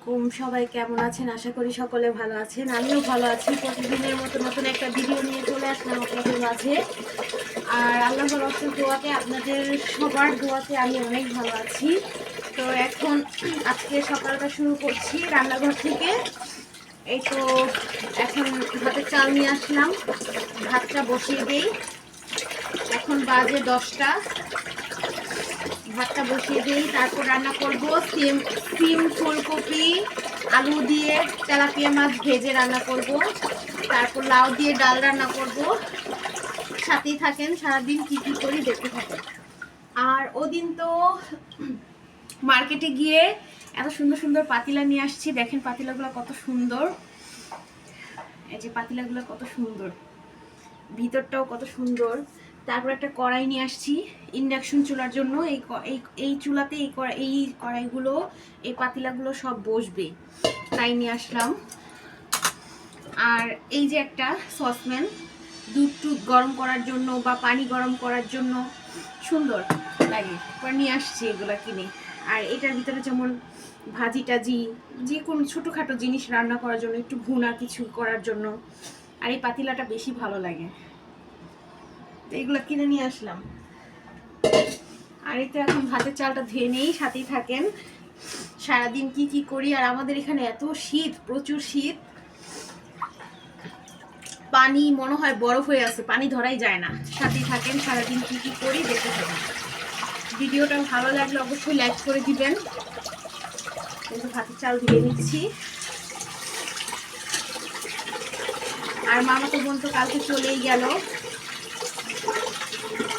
আলাইকুম সবাই কেমন আছেন? আশা করি সকলে ভালো আছেন। আমিও ভালো আছি। প্রতিদিনের মতো নতুন একটা ভিডিও নিয়ে চলে আসলাম আপনাদের মাঝে। আর আল্লাহর অসুখ দোয়াতে আপনাদের সবার দোয়াতে আমি অনেক ভালো আছি। তো এখন আজকে সকালটা শুরু করছি রান্নাঘর থেকে। এই তো এখন ভাতের চাল নিয়ে আসলাম। ভাতটা বসিয়ে দিই। এখন বাজে দশটা। ভাতটা বসিয়ে দিই, তারপর রান্না করব সিম সিম, ফুলকপি, আলু দিয়ে তেলাপিয়া মাছ ভেজে রান্না করব। তারপর লাউ দিয়ে ডাল রান্না করব। সাথেই থাকেন, সারাদিন কী কী করি দেখতে থাকেন। আর ওদিন তো মার্কেটে গিয়ে এত সুন্দর সুন্দর পাতিলা নিয়ে আসছি। দেখেন পাতিলাগুলো কত সুন্দর। এই যে পাতিলাগুলো কত সুন্দর। ভিতরটাও কত সুন্দর। তারপর একটা কড়াই নিয়ে আসছি ইন্ডাকশন চুলার জন্য। এই এই চুলাতে এই এই কড়াইগুলো, এই পাতিলাগুলো সব বসবে। তাই নিয়ে আসলাম। আর এই যে একটা সসপ্যান, দুধ টুধ গরম করার জন্য বা পানি গরম করার জন্য সুন্দর লাগে। পরে নিয়ে আসছি এগুলো কিনে। আর এটার ভিতরে যেমন ভাজি টাজি যে কোনো ছোটোখাটো জিনিস রান্না করার জন্য, একটু ভুনা কিছু করার জন্য। আর এই পাতিলাটা বেশি ভালো লাগে। এগুলো কিনে নিয়ে আসলাম। আর এই তো এখন ভাতের চালটা ধুয়ে নেই, সাথেই থাকেন। সারাদিন কি কি করি, আর আমাদের এখানে এত শীত, প্রচুর শীত। পানি মনে হয় বরফ হয়ে আছে, পানি ধরাই যায় না। সাথেই থাকেন, সারাদিন কি কি করি দেখতে থাকেন। ভিডিওটা ভালো লাগলে অবশ্যই লাইক করে দিবেন। কিন্তু ভাতের চাল ধুয়ে নিচ্ছি। আর মামা তো বোন তো কালকে চলেই গেল।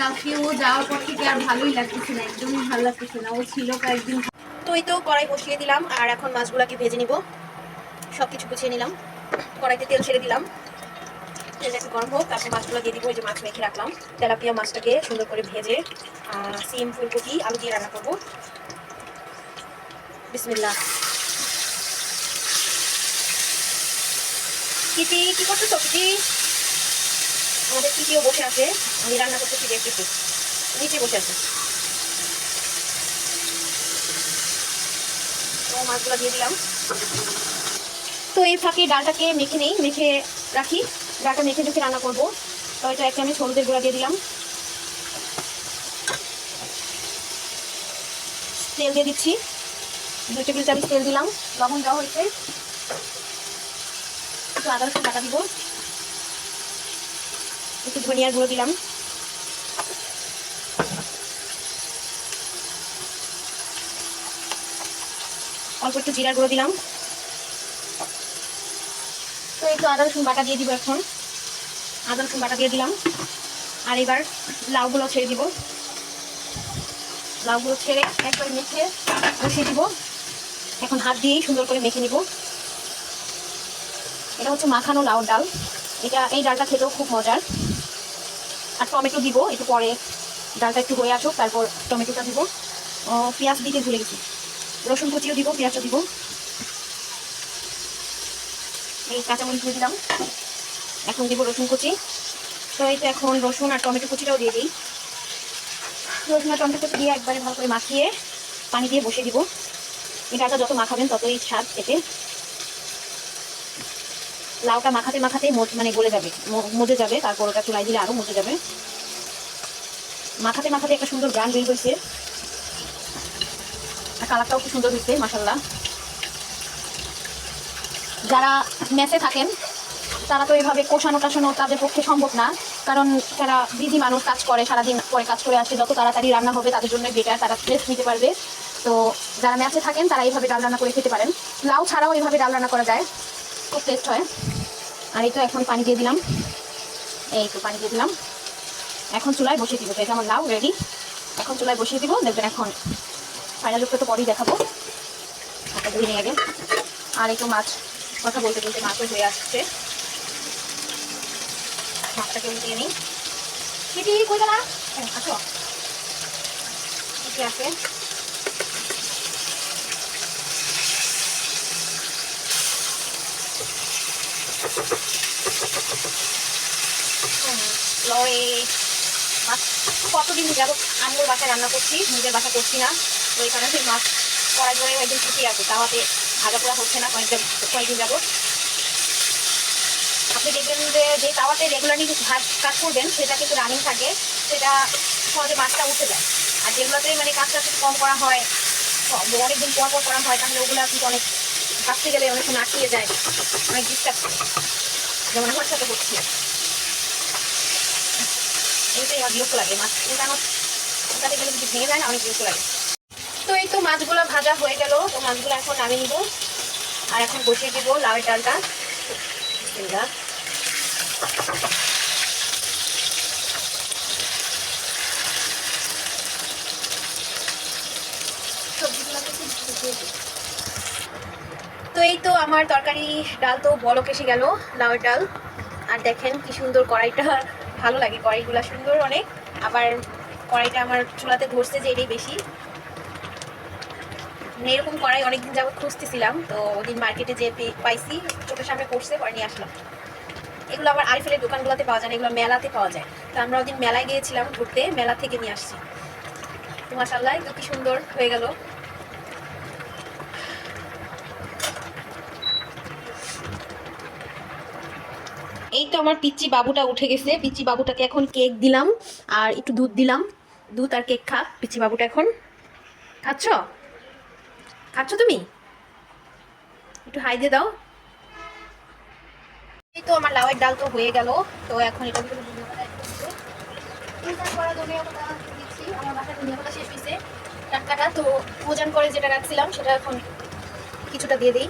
কালকে ও যাওয়ার পর থেকে আর ভালোই লাগতেছে না, একদমই ভালো লাগতেছে না। ও ছিল কয়েকদিন তো এই তো কড়াই বসিয়ে দিলাম, আর এখন মাছগুলোকে ভেজে নিব। সব কিছু গুছিয়ে নিলাম, কড়াইতে তেল ছেড়ে দিলাম। তেল একটু গরম হোক, তারপর মাছগুলো দিয়ে দিব ওই যে মাছ মেখে রাখলাম। তেলাপিয়া মাছটাকে সুন্দর করে ভেজে সিম, ফুলকপি, আলু দিয়ে রান্না করব। বিসমিল্লাহ। কিটি, কি করছ কিটি? আমাদের তৃতীয় বসে আছে, আমি রান্না করতেছি দেখতেছি নিচে বসে আছে। তো মাছগুলো দিয়ে দিলাম। তো এই ফাঁকে ডালটাকে মেখে নেই, মেখে রাখি। ডালটা মেখে রেখে রান্না করব। তো এটা একটা আমি সরুদের গুঁড়া দিয়ে দিলাম। তেল দিয়ে দিচ্ছি। দু টেবিল চামচ তেল দিলাম। লবণ দেওয়া হয়েছে। একটু আদা রসুন বাটা দিব। একটু ধনিয়ার গুঁড়ো দিলাম। অল্প একটু জিরার গুঁড়ো দিলাম। তো একটু আদা রসুন বাটা দিয়ে দিব এখন। আদা রসুন বাটা দিয়ে দিলাম। আর এবার লাউগুলো ছেড়ে দিব। লাউগুলো ছেড়ে একবার মেখে বসিয়ে দিব। এখন হাত দিয়েই সুন্দর করে মেখে নিব। এটা হচ্ছে মাখানো লাউর ডাল। এটা, এই ডালটা খেতেও খুব মজার। আর টমেটো দিব, একটু পরে ডালটা একটু হয়ে আসুক, তারপর টমেটোটা দিব। পেঁয়াজ দিতে ভুলে গেছি। রসুন কুচিও দিব, পেঁয়াজও দিব। এই কাঁচামরিচ দিয়ে দিলাম। এখন দিব রসুন কুচি। তো এই তো এখন রসুন আর টমেটো কুচিটাও দিয়ে দিই। রসুন আর টমেটো কুচি দিয়ে একবারে ভালো করে মাখিয়ে পানি দিয়ে বসিয়ে দিব। এই ডালটা যত মাখাবেন ততই স্বাদ খেতে লাউটা মাখাতে মাখাতে ম- মানে গলে যাবে। মজে যাবে তারপর ওটা চুলাই দিলে আরও মজে যাবে। মাখাতে মাখাতে একটা সুন্দর গান বের হয়েছে। আর কালারটাও খুব সুন্দর হয়েছে মাসাল্লাহ যারা মেসে থাকেন, তারা তো এভাবে কষানো টাষানো তাদের পক্ষে সম্ভব না। কারণ তারা বিধি মানুষ, কাজ করে, সারাদিন পরে কাজ করে আসে, যত তাড়াতাড়ি রান্না হবে তাদের জন্য বেটার তারা রেস্ট নিতে পারবে। তো যারা ম্যাচে থাকেন, তারা এইভাবে ডাল রান্না করে খেতে পারেন। লাউ ছাড়াও এইভাবে ডাল রান্না করা যায়। খুব টেস্ট হয়। আর এই তো এখন পানি দিয়ে দিলাম। এই তো পানি দিয়ে দিলাম। এখন চুলায় বসিয়ে দিব। এটা আমার লাউ রেডি এখন চুলায় বসিয়ে দিব। দেখবেন এখন ফাইনাল লুকটা তো পরেই দেখাবো। একটা ধুয়ে নিয়ে আগে। আর একটু মাছ কথা বলতে বলতে মাছও হয়ে আসছে। মাছটাকে উল্টিয়ে নিই। কিটি কই হ্যাঁ, আসো। ঠিক আছে। মাছ কতদিন যাব আম্মুর বাসায় রান্না করছি, নিজের বাসা করছি না। তো এই কারণে মাছ কড়াই ধরে একদিন শুকিয়ে আছে, তাওয়াতে ভাজা পোড়া হচ্ছে না, কয়েকদিন কয়েকদিন যাব আপনি দেখবেন যে যে তাওয়াতে রেগুলারলি ভাত কাজ করবেন, সেটা কিন্তু রানিং থাকে, সেটা সহজে মাছটা উঠে যায়। আর যেগুলোতে মানে কাজটা একটু কম করা হয়, অনেকদিন পর পর করা হয়, তাহলে ওগুলো কিন্তু অনেক ভাবতে গেলে অনেক সময় আটকে যায়, অনেক ডিস্টার্ব যেমন আমার সাথে হচ্ছে। তো এই তো মাছগুলো ভাজা হয়ে গেল, তো মাছগুলো এখন নামিয়ে নিব। আর এখন বসিয়ে দেবো লাউয়ের ডালটা। তো এই তো আমার তরকারি ডাল তো বড় কেসে গেল, লাউয়ের ডাল। আর দেখেন কি সুন্দর কড়াইটা ভালো লাগে, কড়াইগুলো সুন্দর অনেক। আবার কড়াইটা আমার চুলাতে ধরছে যে এটাই বেশি। মানে এরকম কড়াই অনেকদিন যাবত খুঁজতেছিলাম, তো ওদিন মার্কেটে যে পাইছি, চোখের সামনে করছে পরে নিয়ে আসলাম। এগুলো আবার আরিফেলের দোকানগুলোতে পাওয়া যায় না, এগুলো মেলাতে পাওয়া যায়। তো আমরা ওদিন মেলায় গিয়েছিলাম ঘুরতে, মেলা থেকে নিয়ে আসছি। মাসাল্লাহ তো কি সুন্দর হয়ে গেল। এই তো আমার পিচ্চি বাবুটা উঠে গেছে। পিচ্চি বাবুটাকে এখন কেক দিলাম আর একটু দুধ দিলাম। দুধ আর কেক খা, পিচ্চি বাবুটা এখন। খাচ্ছ? খাচ্ছ তুমি? একটু হাই দিয়ে দাও। এই তো আমার লাউয়ের ডাল তো হয়ে গেল। তো এখন এটা আমার শেষ টাটকাটা। তো ওজন করে যেটা রাখছিলাম, সেটা এখন কিছুটা দিয়ে দিই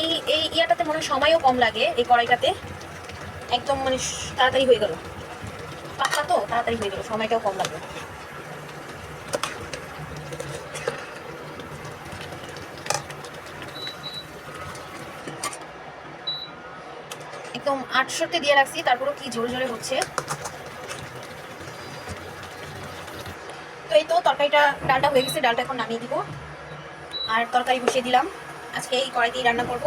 এই এই ইয়াটাতে মনে হয় সময়ও কম লাগে এই কড়াইটাতে। একদম মানে তাড়াতাড়ি হয়ে গেল। পাতলা তো, তাড়াতাড়ি হয়ে গেল, সময়টাও কম লাগবে একদম আটশোতে দিয়ে রাখছি, তারপরেও কি জোরে জোরে হচ্ছে। তো এই তো তরকারিটা, ডালটা হয়ে গেছে, ডালটা এখন নামিয়ে দিব। আর তরকারি বসিয়ে দিলাম। আজকে এই কড়াইতেই রান্না করব।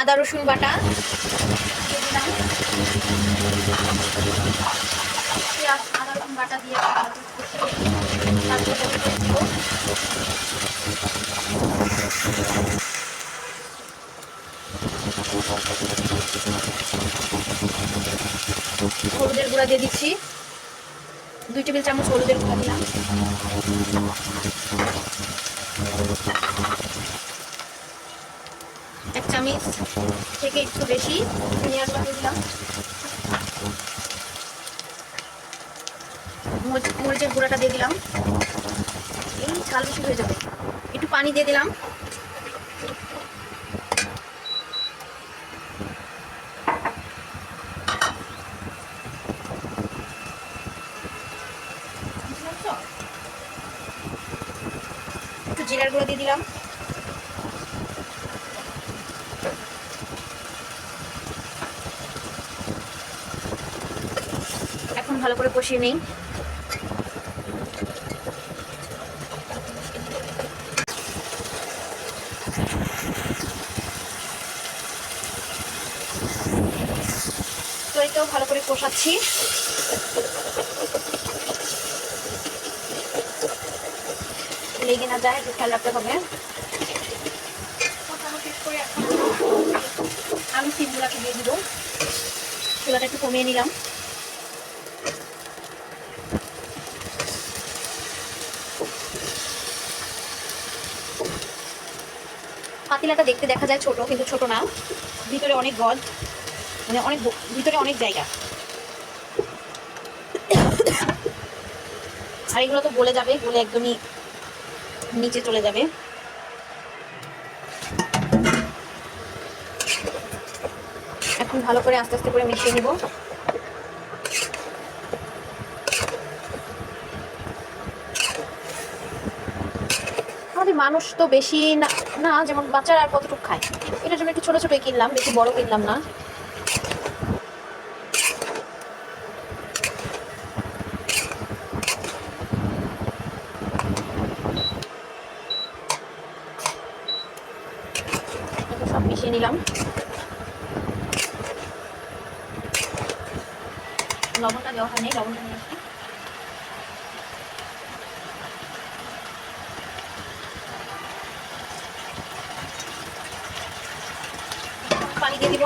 আদা, রসুন বাটা আদা, রসুন বাটা দিয়ে। হলুদের গুঁড়া দিয়ে দিচ্ছি দুই টেবিল চামচ হলুদের গুঁড়া দিলাম চামচ থেকে একটু বেশি মরিচের গুঁড়াটা দিয়ে দিলাম। এই ঝাল বেশি হয়ে যাবে। একটু পানি দিয়ে দিলাম। একটু জিরার গুঁড়ো দিয়ে দিলাম। ভালো করে কষিয়ে নেই। তো ভালো করে কষাচ্ছি। লেগে না যায়, একটু খেয়াল রাখতে হবে। আলু সিমগুলাকে দিয়ে দিব। চুলাটা একটু কমিয়ে নিলাম। পাতিলাটা দেখতে দেখা যায় ছোট, কিন্তু ছোট না। ভিতরে অনেক গজ মানে অনেক ভিতরে অনেক জায়গা। আর এগুলো তো গলে যাবে, গলে একদমই নিচে চলে যাবে। এখন ভালো করে আস্তে আস্তে করে মিশিয়ে নিব। আমাদের মানুষ তো বেশি না যেমন বাচ্চারা আর কতটুকু খায়। এটার জন্য একটু ছোট ছোটই কিনলাম, বেশি বড় কিনলাম না। সব মিশিয়ে নিলাম। লবণটা দেওয়া হয়নি, লবণটা নিয়ে আসি পানি দিয়ে দিব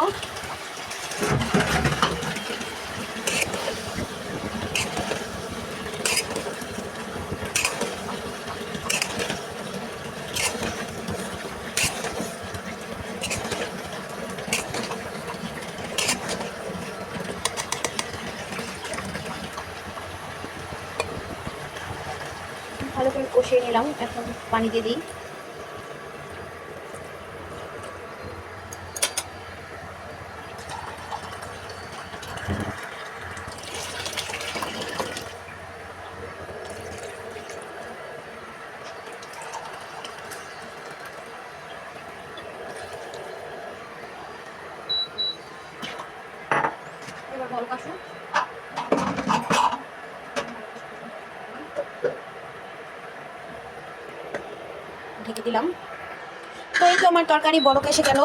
ভালো করে কষিয়ে নিলাম এখন পানি দিয়ে দিই। ঢেকে দিলাম। তো এই তো আমার তরকারি বড় এসে গেল।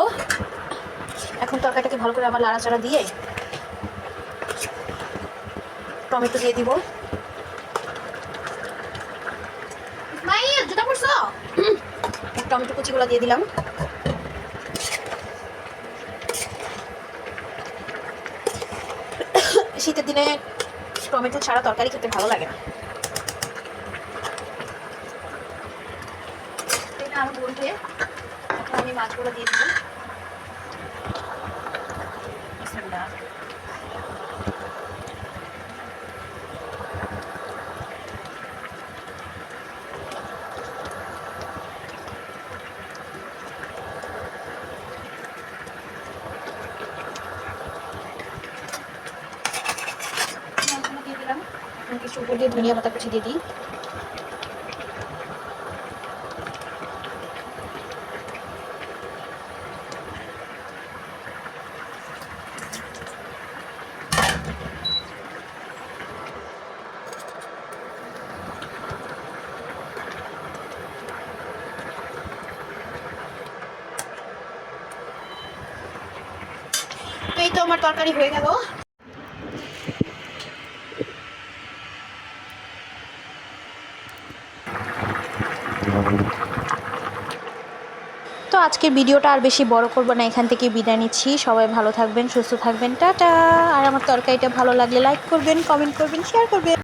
এখন তরকারিটাকে ভালো করে আবার লাড়াচাড়া দিয়ে টমেটো দিয়ে দিব। টমেটো কুচিগুলো দিয়ে দিলাম। শীতের দিনে টমেটো ছাড়া তরকারি খেতে ভালো লাগে না। এটা আরও বলতে এখন আমি মাছগুলো দিয়ে দিব। কিছু উপর দিয়ে ধনিয়া পাতা কুচি দিয়ে দিই। এই তো আমার তরকারি হয়ে গেল। তো আজকের ভিডিওটা আর বেশি বড় করব না, এখান থেকে বিদায় নিচ্ছি। সবাই ভালো থাকবেন, সুস্থ থাকবেন, টাটা। আর আমার তরকারিটা ভালো লাগলে লাইক করবেন কমেন্ট করবেন শেয়ার করবেন।